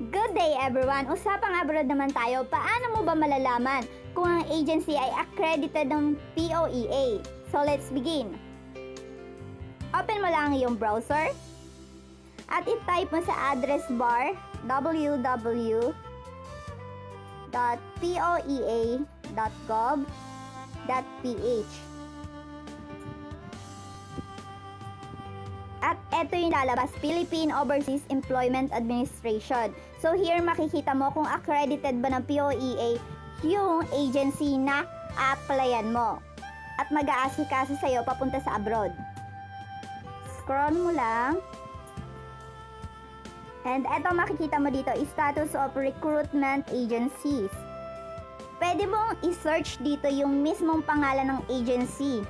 Good day everyone! Usapang abroad naman tayo, paano mo ba malalaman kung ang agency ay accredited ng POEA? So let's begin. Open mo lang ang iyong browser at i-type mo sa address bar www.poea.gov.ph At eto yung lalabas, Philippine Overseas Employment Administration. So here makikita mo kung accredited ba ng POEA yung agency na applyan mo. At mag-aasikaso sa'yo papunta sa abroad. Scroll mo lang. And eto makikita mo dito, status of recruitment agencies. Pwede mong i-search dito yung mismong pangalan ng agency.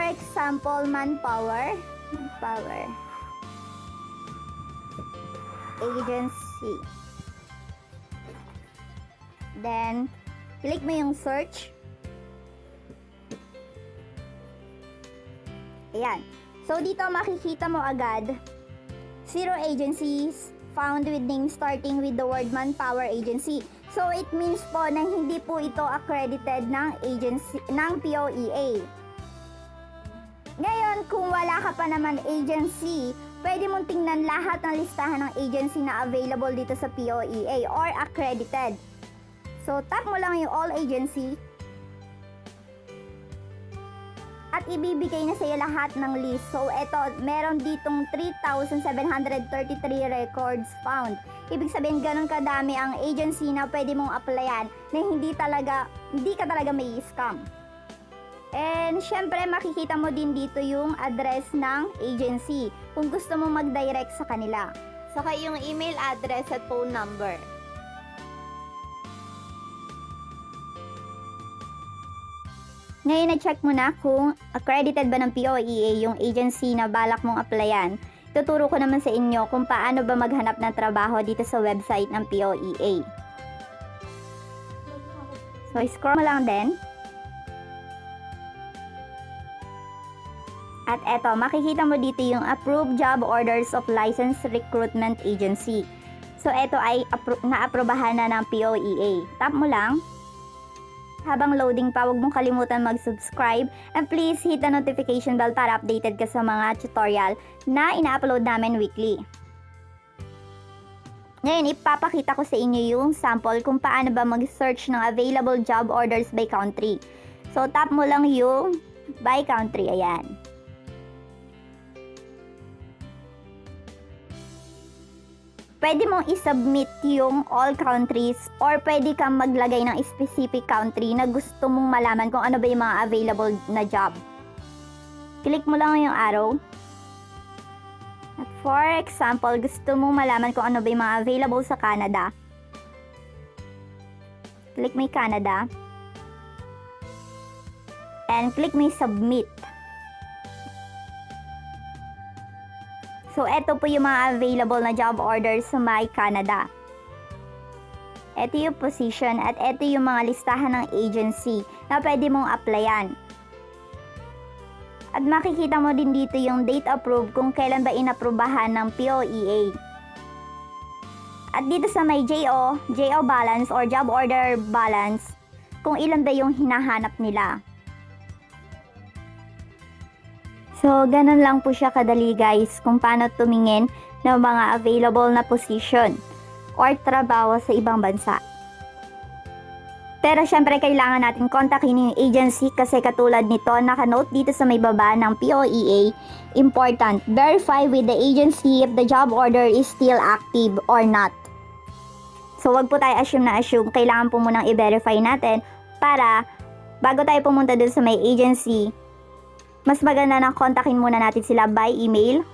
For example, manpower. Manpower. Agency. Then, click mo yung search. Ayan. So, dito makikita mo agad zero agencies found with name starting with the word manpower agency. So, it means po na hindi po ito accredited ng agency ng POEA. Ngayon, kung wala ka pa naman agency, pwede mong tingnan lahat ng listahan ng agency na available dito sa POEA or accredited. So, tap mo lang yung all agency at ibibigay na sa'yo lahat ng list. So, eto, meron ditong 3,733 records found. Ibig sabihin, ganun kadami ang agency na pwede mong applyan na hindi talaga, hindi ka talaga may scam. And syempre makikita mo din dito yung address ng agency kung gusto mo mag-direct sa kanila. Saka yung email address at phone number. Ngayon na-check mo na kung accredited ba ng POEA yung agency na balak mong applyan. Tuturo ko naman sa inyo kung paano ba maghanap ng trabaho dito sa website ng POEA. So, scroll mo lang din. At eto, makikita mo dito yung Approved Job Orders of Licensed Recruitment Agency. So, eto ay na-aprobahan na ng POEA. Tap mo lang. Habang loading pa, huwag mong kalimutan mag-subscribe and please hit the notification bell para updated ka sa mga tutorial na ina-upload namin weekly. Ngayon, ipapakita ko sa inyo yung sample kung paano ba mag-search ng available job orders by country. So, tap mo lang yung by country. Ayan. Pwede mong isubmit yung all countries or pwede kang maglagay ng specific country na gusto mong malaman kung ano ba yung mga available na job. Click mo lang yung arrow. At for example, gusto mong malaman kung ano ba yung mga available sa Canada. Click mo yung Canada. And click mo yung submit. So, eto po yung mga available na job orders sa My Canada. Ito yung position at ito yung mga listahan ng agency na pwede mong applyan. At makikita mo din dito yung date approved kung kailan ba inaprubahan ng POEA. At dito sa may JO, JO balance or job order balance, kung ilan ba yung hinahanap nila. So, ganun lang po siya kadali guys kung paano tumingin ng mga available na position or trabaho sa ibang bansa. Pero syempre kailangan natin kontakin yung agency kasi katulad nito nakanote dito sa may baba ng POEA, important, verify with the agency if the job order is still active or not. So wag po tayo assume na assume, kailangan po munang i-verify natin para bago tayo pumunta dun sa may agency, mas maganda na kontakin muna natin sila by email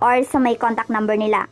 or sa may contact number nila.